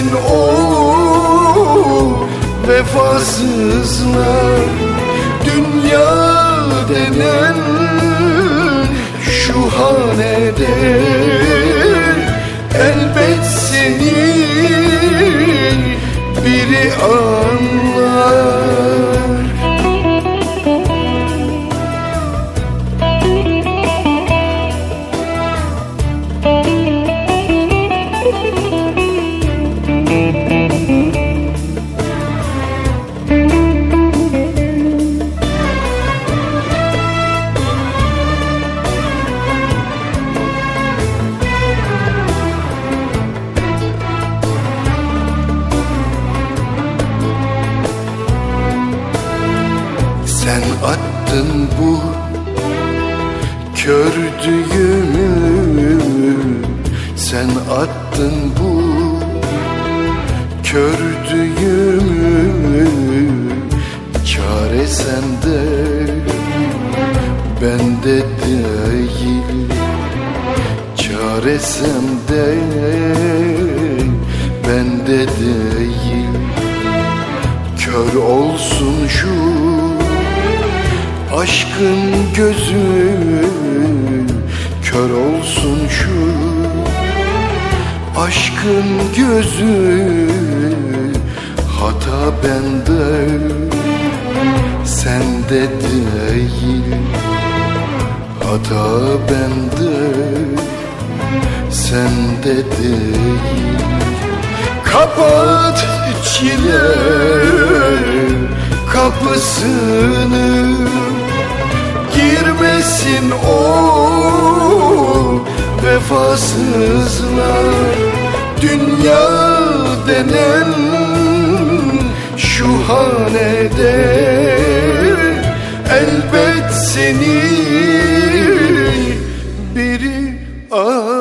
Girmesin o vefasızlar Dünya denen şu hanede Sen attın bu kör düğümü. Sen attın bu kör düğümü. Çare sende bende değil. Çare sende bende değil. Kör olsun şu aşkın gözü Kör olsun şu. Aşkın gözü Hata bende. Sende değil Hata bende. Sende değil. Kapat çile kapısını gelsin o vefasızlar Dünya denen şu hanede Elbet seni biri ağır